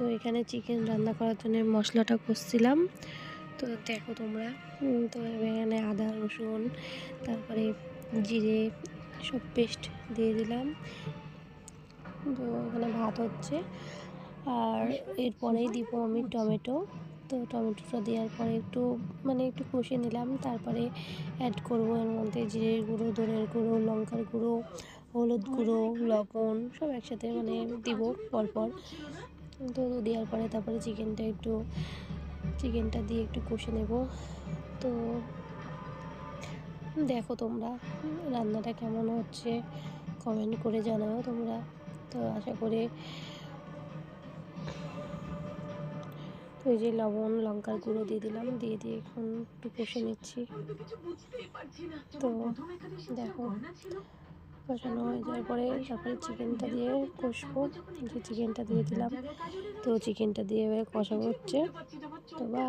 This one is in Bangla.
তো এখানে চিকেন রান্না করার জন্য মশলাটা কষছিলাম। তো দেখো তোমরা তো এখানে আদা, রসুন, তারপরে জিরে সব পেস্ট দিয়ে দিলাম। তো এখানে ভাত হচ্ছে। আর এরপরেই দিব আমি টমেটো। তো টমেটোটা দেওয়ার পরে একটু মানে একটু কষিয়ে নিলাম। তারপরে অ্যাড করব এর মধ্যে জিরের গুঁড়ো, ধনের গুঁড়ো, লঙ্কার গুঁড়ো, হলুদ গুঁড়ো, লবণ সব একসাথে মানে দিব পরপর। তো দেওয়ার পরে তারপরে চিকেনটা একটু চিকেনটা দিয়ে একটু কষে নেব। তো দেখো তোমরা রান্নাটা কেমন হচ্ছে কমেন্ট করে জানাও তোমরা। তো আশা করি তো এই যে লবণ লঙ্কার গুঁড়ো দিয়ে দিলাম দিয়ে দিয়ে এখন একটু কষে নিচ্ছি। তো দেখো। কষানো হয়ে যাওয়ার পরে তারপরে চিকেনটা দিয়ে কষবো। যে চিকেনটা দিয়ে দিলাম, তো চিকেনটা দিয়ে এবার কষাবো হচ্ছে। তো বা